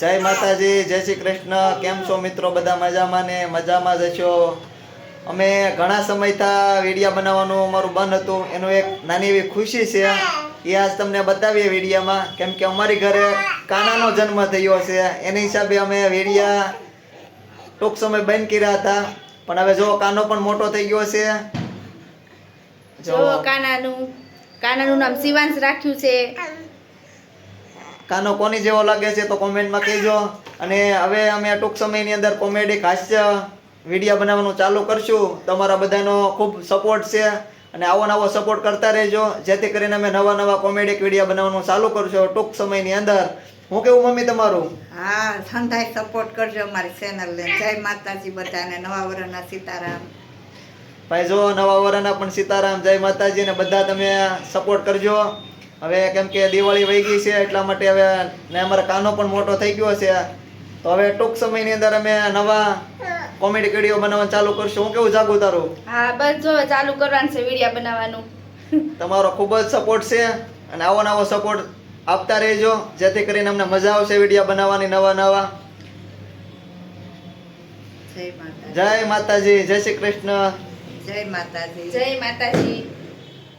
જય માતાજી, જય શ્રી કૃષ્ણ. કેમ છો મિત્રો? બધા મજામાં ને? મજામાં જ છો અમે ઘણા સમયથી વિડીયા બનાવવાનું અમારું બંધ હતું. એનું એક નાની એવી ખુશી છે. એ આજ તમને બતાવીએ વિડીયામાં. કેમ કે અમારી ઘરે કાનાનો જન્મ થયો છે. એની હિસાબે અમે વિડીયા ટૂંક સમય બંધ કર્યા હતા. પણ હવે જો કાનો પણ મોટો થઈ ગયો છે. જો કાનાનું કાનાનું નામ શિવાંશ રાખ્યું છે. કાનો કોની જેવો લાગે છે તો કોમેન્ટમાં કહેજો. અને હવે અમે ટૂંક સમયની અંદર કોમેડી હાસ્ય વીડિયો બનાવવાનું ચાલુ કરશું. તમારા બધાનો ખૂબ સપોર્ટ છે. અને આવો નવો સપોર્ટ કરતા રહેજો. જેથી કરીને અમે નવા નવા કોમેડિક વીડિયો બનાવવાનું ચાલુ કરશું ટૂંક સમયની અંદર. હું કેવું મમ્મી તમારું? હા સંધાય સપોર્ટ કરજો અમારી ચેનલને જય માતાજી બધાને. નવા વર્ષના સીતારામ. ભાઈ જો નવા વરાના પણ સીતારામ જય માતાજી ને બધા તમે સપોર્ટ કરજો. હવે કેમ કે દિવાળી વહી ગઈ છે એટલા માટે હવે ને અમારા કાનો પણ મોટો થઈ ગયો છે. તો હવે ટૂંક સમયની અંદર અમે નવા કોમેડી વીડિયો બનાવવાનું ચાલુ કરશું. હું કેવું જાગું તારું? હા બસ જો ચાલુ કરવાનું છે વીડિયો બનાવવાનું. તમારો ખૂબ જ સપોર્ટ છે અને આવો નવો સપોર્ટ આપતા રહેજો. જેથી કરીને અમને મજા આવશે વીડિયો બનાવવાની નવા નવા. જય માતાજી. જય માતાજી. જય શ્રી કૃષ્ણ. જય માતાજી. જય માતાજી.